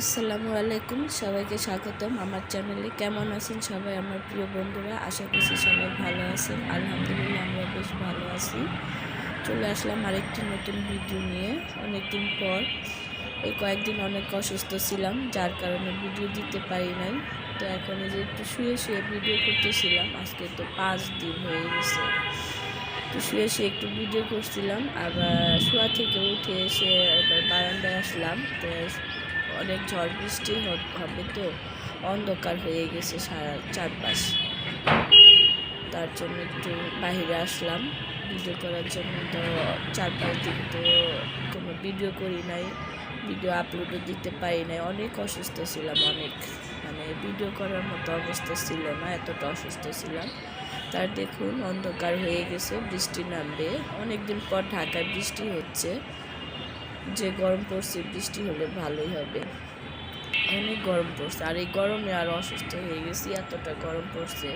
আসসালামু আলাইকুম, সবাইকে স্বাগতম আমার চ্যানেলে। কেমন আছেন সবাই? আমার প্রিয় বন্ধুরা, আশা করছি সবাই ভালো আছেন। আলহামদুলিল্লাহ আমরা বেশ ভালো আছি। চলে আসলাম আরেকটি নতুন ভিডিও নিয়ে। অনেকদিন পর, এই কয়েকদিন অনেক অসুস্থ ছিলাম, যার কারণে ভিডিও দিতে পারি নাই। তো এখন যে একটু শুয়ে শুয়ে ভিডিও করতেছিলাম, আজকে তো পাঁচ দিন হয়ে গেছে। তো শুয়ে শুয়ে একটু ভিডিও করছিলাম, আবার শোয়া থেকে উঠে এসে এবার বারান্দায় আসলাম। তো অনেক ঝড় বৃষ্টি হবে তো অন্ধকার হয়ে গেছে সারা চারপাশ। তার জন্য একটু বাইরে আসলাম। ভিডিও করার জন্য তো চার পাঁচ দিন তো কোনো ভিডিও করি নাই, ভিডিও আপলোডও দিতে পারি নাই। অনেক অসুস্থ ছিলাম অনেক। মানে ভিডিও করার মতো অবস্থা ছিল না, এতটা অসুস্থ ছিলাম। তার দেখুন, অন্ধকার হয়ে গেছে, বৃষ্টি নামবে। অনেক দিন পর ঢাকায় বৃষ্টি হচ্ছে। যে গরম পড়ছে, বৃষ্টি হলে ভালোই হবে। অনেক গরম পড়ছে। আর এই গরমে আর অসুস্থ হয়ে গেছি, এতটা গরম পড়ছে।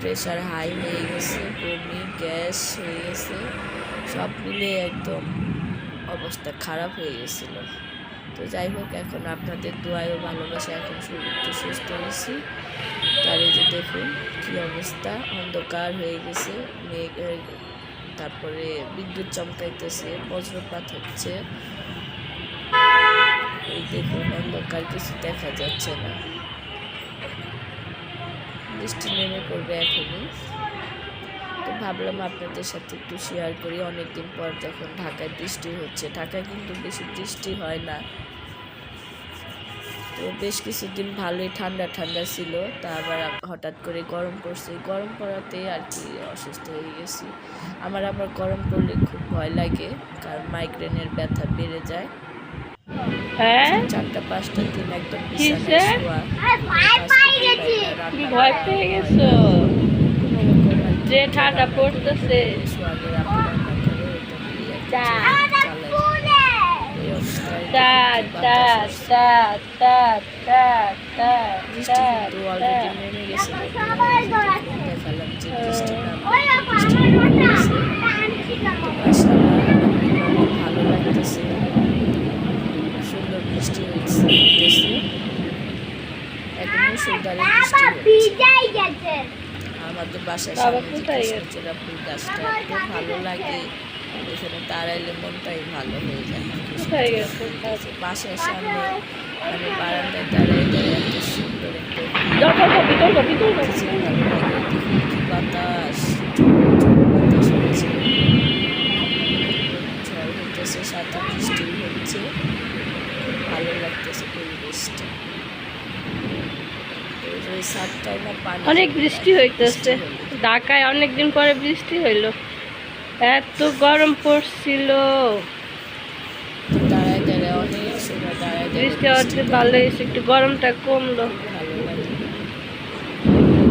প্রেশার হাই হয়ে গেছে, বমি, গ্যাস হয়ে গেছে, সব মিলে একদম অবস্থা খারাপ হয়ে গেছিল। তো যাই হোক, এখন আপনাদের দোয়ায় ও ভালোবাসা এখন একটু সুস্থ হয়েছি। তার এই যে দেখুন কী অবস্থা, অন্ধকার হয়ে গেছে, মেঘ, তারপরে বিদ্যুৎ চমকাইতেছে, বজ্রপাত হচ্ছে। এই দেখুন অন্ধকার, কিছু দেখা যাচ্ছে না। বৃষ্টি নেমে পড়বে এখনই। তো ভাবলাম আপনাদের সাথে একটু শেয়ার করি। অনেকদিন পর যখন ঢাকায় বৃষ্টি হচ্ছে, ঢাকায় কিন্তু বেশি বৃষ্টি হয় না। তো বেশ কিছুদিন ভালোই ঠান্ডা ঠান্ডা ছিল, তা আবার হঠাৎ করে গরম পড়ছে। গরম পড়াতে আর কি অসুস্থ হয়ে গেছি। আমার আবার গরম পড়লে খুব ভয় লাগে, কারণ মাইগ্রেনের ব্যথা বেড়ে যায়। হ্যাঁ? চারটা পাঁচটা দিন একদম ভয় পেয়ে গেছো। যে ঠান্ডা পড়তেছে দিয়ে আর কি চা। চালাই। এই অবস্থায় টা দেখুন কি টা বাতাস আসছে। টা টা টা টা বৃষ্টি টা কিন্তু টা অলরেডি নেমে গেছে দেখালাম যে বৃষ্টি নামবে বৃষ্টি নেমে গেছে তো মাশাআল্লাহ অনেক ভালো লাগতেছে সুন্দর বৃষ্টি হচ্ছে হইতেছে এখন মুসুলধারে বৃষ্টি হচ্ছে আমাদের বাসার বাবা সামনে ফুল গাছটা এত ভালো লাগে। এখানে দাঁড়াইলে মনটাই ভালো হয়ে যায়। বাসার সামনে মানে বারান্দায় দাঁড়াই দাঁড়াই এত সুন্দর একটা বাতাস বাতাস হচ্ছে। ঝড় হইতেছে সাথে বৃষ্টি হচ্ছে। খুব ভালো লাগতেছে পরিবেশটা এই যে ওই সাতটায় না পানি অনেক বৃষ্টি হইতেছে। ঢাকায় অনেক দিন পরে বৃষ্টি হইল। এত গরম পড়ছিল। বৃষ্টি হচ্ছে ভালো হয়েছে। একটু গরমটা কমলো।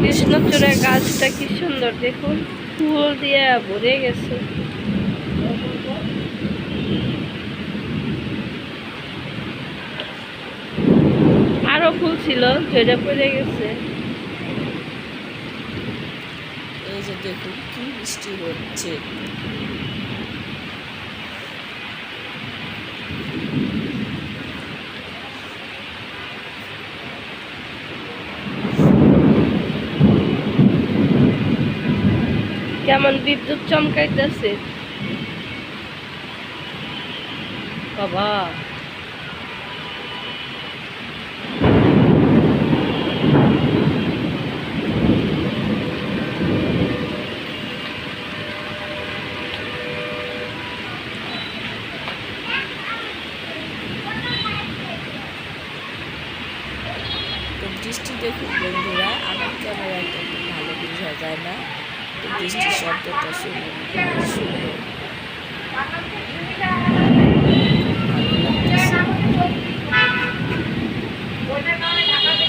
কৃষ্ণচূড়া গাছটা কি সুন্দর দেখুন। ফুল দিয়ে ভরে গেছে। আরও ফুল ছিল যেটা পড়ে গেছে। এই যে দেখুন কি বৃষ্টি হচ্ছে। কেমন বিদ্যুৎ চমকাইতেছে। বাবা তো বৃষ্টি দেখুন বন্ধুরা আমার ক্যামেরায় তো খুব ভালো বোঝা যায় না তো বৃষ্টির শব্দটা শুনে খুব সুন্দর ভালো লাগতেছে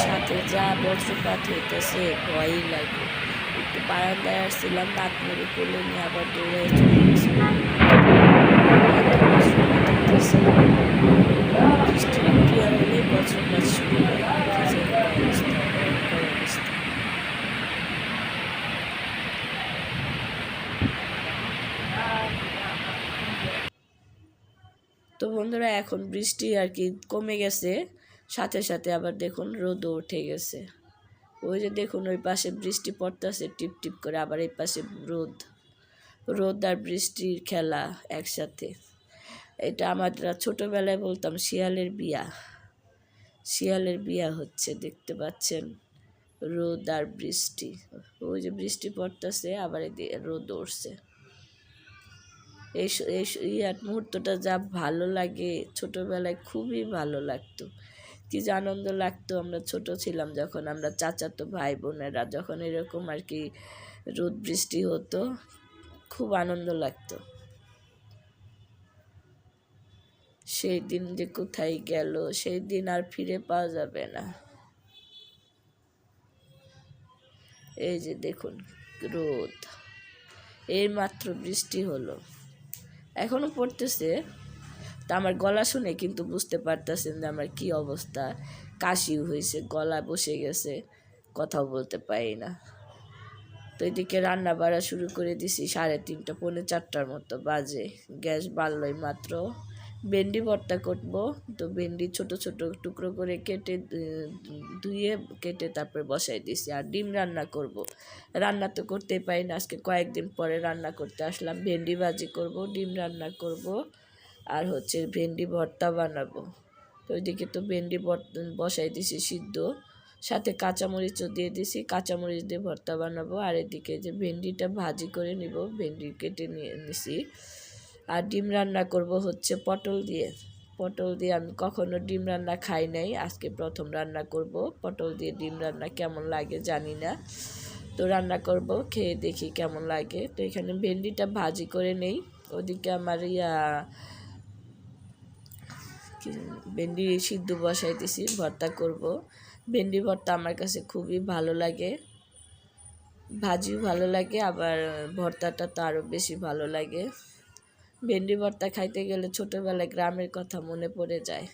সাথে যা বজ্রপাত হইতেছে ভয়ই লাগে। একটু বারান্দায় আসছিলাম, দাঁত মেরে কোলে নিয়ে আবার দৌড়ে চলে বৃষ্টি। তো বন্ধুরা, এখন বৃষ্টি আর কি কমে গেছে। সাথে সাথে আবার দেখুন রোদও উঠে গেছে। ওই যে দেখুন, ওই পাশে বৃষ্টি পড়তেছে, টিপ টিপ করে আবার এই পাশে রোদ। রোদ আর বৃষ্টির খেলা একসাথে। এটা আমরা ছোটোবেলায় বলতাম শিয়ালের বিয়া। শিয়ালের বিয়া হচ্ছে, দেখতে পাচ্ছেন? রোদ আর বৃষ্টি। ওই যে বৃষ্টি পড়তেছে, আবার রোদ উঠছে। এই মুহূর্তটা যা ভালো লাগে, ছোটোবেলায় খুবই ভালো লাগতো। কি যে আনন্দ লাগতো। আমরা ছোট ছিলাম যখন আমরা চাচাতো ভাই বোনেরা যখন এরকম আর কি রোদ বৃষ্টি হতো, খুব আনন্দ লাগতো। সেই দিন যে কোথায় গেল, সেই দিন আর ফিরে পাওয়া যাবে না। এই যে দেখুন রোদ, এই মাত্র বৃষ্টি হলো। এখনও পড়তেছে। তা আমার গলা শুনে কিন্তু বুঝতে পারতেছেন যে আমার কি অবস্থা। কাশি হয়েছে, গলা বসে গেছে, কথাও বলতে পারি না। তো এদিকে রান্না বাড়া শুরু করে দিছি সাড়ে তিনটা, পৌনে চারটার মতো বাজে। গ্যাস বাড়লই মাত্র। ভেন্ডি ভর্তা করব। তো ভেন্ডি ছোট ছোট টুকরো করে কেটে ধুয়ে কেটে তারপরে বসাই দিছি আর ডিম রান্না করব। রান্না তো করতেই পারি না, আজকে কয়েকদিন পরে রান্না করতে আসলাম। ভেন্ডি ভাজি করব, ডিম রান্না করব। আর হচ্ছে ভেন্ডি ভর্তা বানাবো। তো ওইদিকে তো ভেন্ডি বসাই দিছি সিদ্ধ। সাথে কাঁচামরিচও দিয়ে দিছি, কাঁচামরিচ দিয়ে ভর্তা বানাবো। আর এদিকে যে ভেন্ডিটা ভাজি করে নিব, ভেন্ডি কেটে নিয়ে নিছি। আর ডিম রান্না করব হচ্ছে পটল দিয়ে। পটল দিয়ে আমি কখনো ডিম রান্না খাই নাই, আজকে প্রথম রান্না করব। পটল দিয়ে ডিম রান্না কেমন লাগে জানি না। তো রান্না করব, খেয়ে দেখি কেমন লাগে। তো এখানে ভেন্ডিটা ভাজি করে নেই। ওদিকে আমার ইয়া ভেন্ডি সিদ্ধ বসাইতেছি, ভর্তা করব। ভেন্ডি ভর্তা আমার কাছে খুবই ভালো লাগে। ভাজিও ভালো লাগে, আবার ভর্তাটা তো আরও বেশি ভালো লাগে। ভেন্ডি ভর্তা খাইতে গেলে ছোটোবেলায় গ্রামের কথা মনে পড়ে যায়।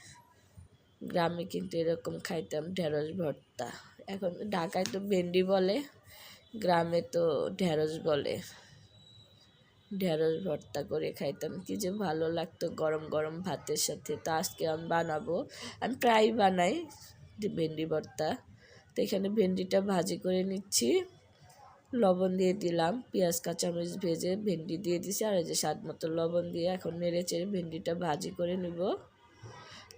গ্রামে কিন্তু এরকম খাইতাম ঢেঁড়স ভর্তা। এখন ঢাকায় তো ভেন্ডি বলে, গ্রামে তো ঢেঁড়স বলে। ঢেঁড়স ভর্তা করে খাইতাম। কি যে ভালো লাগতো গরম গরম ভাতের সাথে। তো আজকে আমি বানাবো। আমি প্রায় বানাই ভেন্ডি ভর্তা। তো এখানে ভেন্ডিটা ভাজি করে নিচ্ছি। লবণ দিয়ে দিলাম। পেঁয়াজ, কাঁচামরিচ ভেজে ভেন্ডি দিয়ে দিছি। আর এই যে স্বাদ মতো লবণ দিয়ে এখন নেড়ে চেড়ে ভেন্ডিটা ভাজি করে নিব।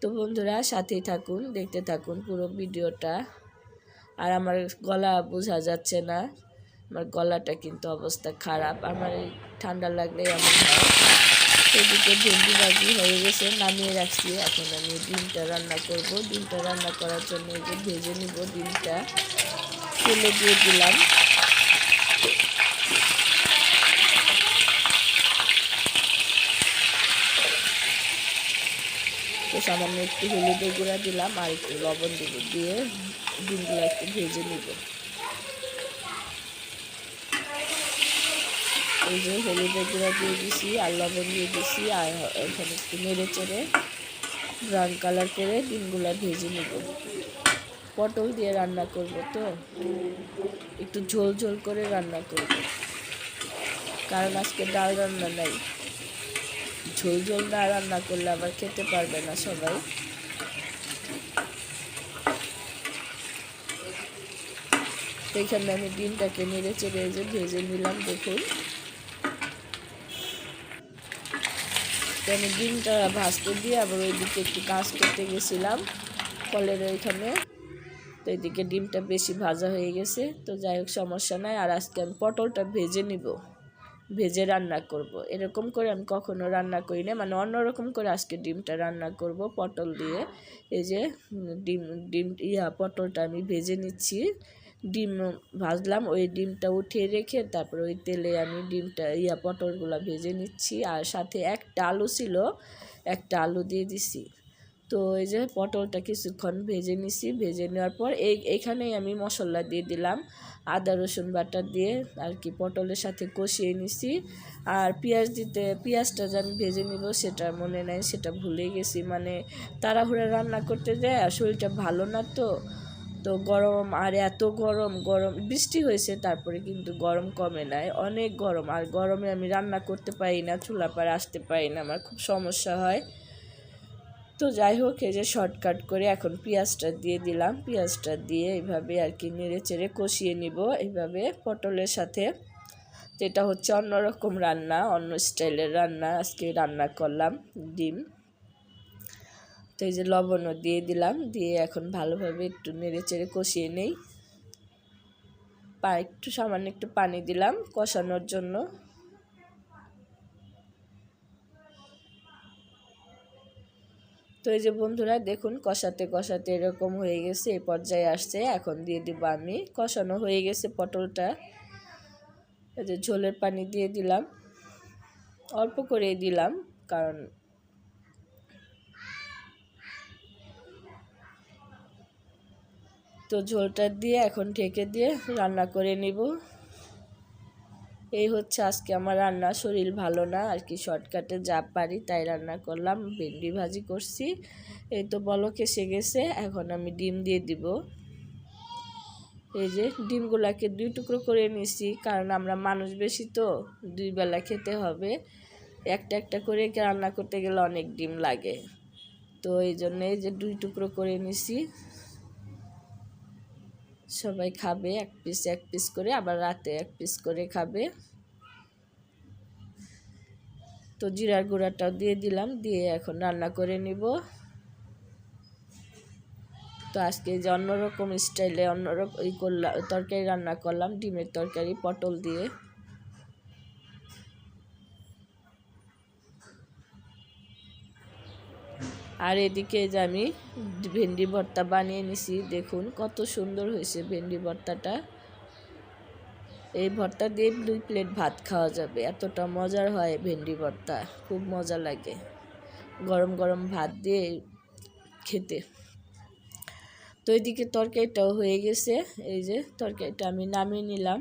তো বন্ধুরা, সাথেই থাকুন, দেখতে থাকুন পুরো ভিডিওটা। আর আমার গলা বোঝা যাচ্ছে না। আমার গলাটা কিন্তু অবস্থা খারাপ। আমার ঠান্ডা লাগলে এমন সেদিকে ভেন্ডি ভাজি হয়ে গেছে, নামিয়ে রাখছি। এখন আমি ডিমটা রান্না করব। ডিমটা রান্না করার জন্য এই যে ভেজে নিব ডিমটা। তেলে দিয়ে দিলাম। সামান্য একটু হলুদের গুঁড়া দিলাম আর একটু লবণ দিব দিয়ে ডিমগুলো একটু ভেজে নিব। এই যে হলুদের গুঁড়া দিয়ে দিছি আর লবণ দিয়ে দিছি আর এখানে একটু নেড়ে চেড়ে ব্রাউন কালার করে ডিমগুলো ভেজে নিব। পটল দিয়ে রান্না করব তো? একটু ঝোল ঝোল করে রান্না করব। কারণ আজকে ডাল রান্না নাই। ঝোল ঝোল না রান্না করলে আবার খেতে পারবে না সবাই। তো এখানে আমি ডিমটাকে নেড়ে চেড়ে যে ভেজে নিলাম দেখুন। আমি ডিমটা ভাজতে দিয়ে আবার ওইদিকে একটু কাজ করতে গেছিলাম কলের ওইখানে। তো এদিকে ডিমটা বেশি ভাজা হয়ে গেছে। তো যাই হোক, সমস্যা নাই। আর আজকে আমি পটলটা ভেজে নিব। ভেজে রান্না করব। এরকম করে আমি কখনো রান্না করি না মানে অন্যরকম করে আজকে ডিমটা রান্না করব পটল দিয়ে। এই যে ডিম ডিম, ইয়া, পটলটা আমি ভেজে নিচ্ছি। ডিম ভাজলাম, ওই ডিমটা উঠিয়ে রেখে তারপর ওই তেলে আমি ডিমটা, ইয়া পটলগুলো ভেজে নিচ্ছি। আর সাথে একটা আলু ছিল, একটা আলু দিয়ে দিছি। তো এই যে পটলটা কিছুক্ষণ ভেজে নিছি। ভেজে নেওয়ার পর এই, এইখানেই আমি মশলা দিয়ে দিলাম। আদা, রসুন বাটা দিয়ে আর কি পটলের সাথে কষিয়ে নিছি। আর পেঁয়াজ দিতে, পেঁয়াজটা যে আমি ভেজে নিব সেটা মনে নাই, সেটা ভুলে গেছি। মানে তাড়াহুড়া রান্না করতে যায় আর শরীরটা ভালো না তো। তো গরম, আর এত গরম গরম, বৃষ্টি হয়েছে, তারপরে কিন্তু গরম কমে নাই, অনেক গরম, আর গরমে আমি রান্না করতে পারি না চুলা পাড়ে আসতে পারি না, আমার খুব সমস্যা হয়। তো যাই হোক, এই যে শর্টকাট করে এখন পেঁয়াজটা দিয়ে দিলাম, পেঁয়াজটা দিয়ে এইভাবে আর কি নেড়ে চেড়ে কষিয়ে নিব, এইভাবে পটলের সাথে। যেটা হচ্ছে অন্যরকম রান্না, অন্য স্টাইলের রান্না, আজকে রান্না করলাম ডিম। তো এই যে লবণও দিয়ে দিলাম, দিয়ে এখন ভালোভাবে একটু নেড়ে চেড়ে কষিয়ে নেই। পা একটু সামান্য একটু পানি দিলাম কষানোর জন্য। তো এই যে বন্ধুরা, দেখুন কষাতে কষাতে এরকম হয়ে গেছে এই পর্যায়ে আসছে। এখন দিয়ে দিব আমি, কষানো হয়ে গেছে পটলটা। এই যে ঝোলের পানি দিয়ে দিলাম। অল্প করে দিলাম, কারণ তো ঝোলটা দিয়ে এখন ঢেকে দিয়ে রান্না করে নিব। এই হচ্ছে আজকে আমার রান্না। শরীর ভালো না, আর কি শর্টকাটে যা পারি তাই রান্না করলাম। ভেন্ডি ভাজি করছি। এই তো বলো এসে গেছে, এখন আমি ডিম দিয়ে দিব। এই যে ডিমগুলাকে দুই টুকরো করে নিছি, কারণ আমরা মানুষ বেশি তো, দুই বেলা খেতে হবে। একটা একটা করে রান্না করতে গেলে অনেক ডিম লাগে। তো এই জন্য এই যে দুই টুকরো করে নিছি। সবাই খাবে, এক পিস এক পিস করে, আবার রাতে এক পিস করে খাবে। তো জিরার গুঁড়াটাও দিয়ে দিলাম, দিয়ে এখন রান্না করে নিব। তো আজকে যে অন্যরকম স্টাইলে অন্যরকম ই করলাম তরকারি রান্না করলাম, ডিমের তরকারি, পটল দিয়ে। আর এদিকে যে আমি ভেন্ডি ভর্তা বানিয়ে নিছি, দেখুন কত সুন্দর হয়েছে ভেন্ডি ভর্তাটা। এই ভর্তা দিয়ে দুই প্লেট ভাত খাওয়া যাবে। এতটা মজার হয় ভেন্ডি ভর্তা, খুব মজা লাগে। গরম গরম ভাত দিয়ে খেতে। তো এদিকে তরকারিটাও হয়ে গেছে, এই যে তরকারিটা আমি নামিয়ে নিলাম।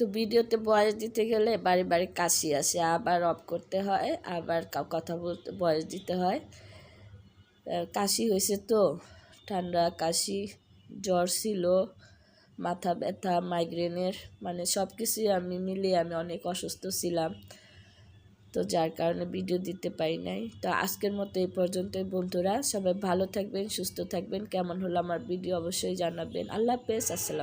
তো ভিডিওতে বয়স দিতে গেলে বাড়ি বাড়ি কাশি আসে, আবার অফ করতে হয়, আবার কথা বলতে বয়স দিতে হয়। কাশি হয়েছে তো, ঠান্ডা, কাশি, জ্বর ছিল, মাথা ব্যথা মাইগ্রেনের মানে সব কিছুই আমি মিলিয়ে আমি অনেক অসুস্থ ছিলাম। তো যার কারণে ভিডিও দিতে পারি নাই। তো আজকের মতো এই পর্যন্তই বন্ধুরা। সবাই ভালো থাকবেন, সুস্থ থাকবেন। কেমন হলো আমার ভিডিও অবশ্যই জানাবেন। আল্লাহ হাফেজ, আসসালাম।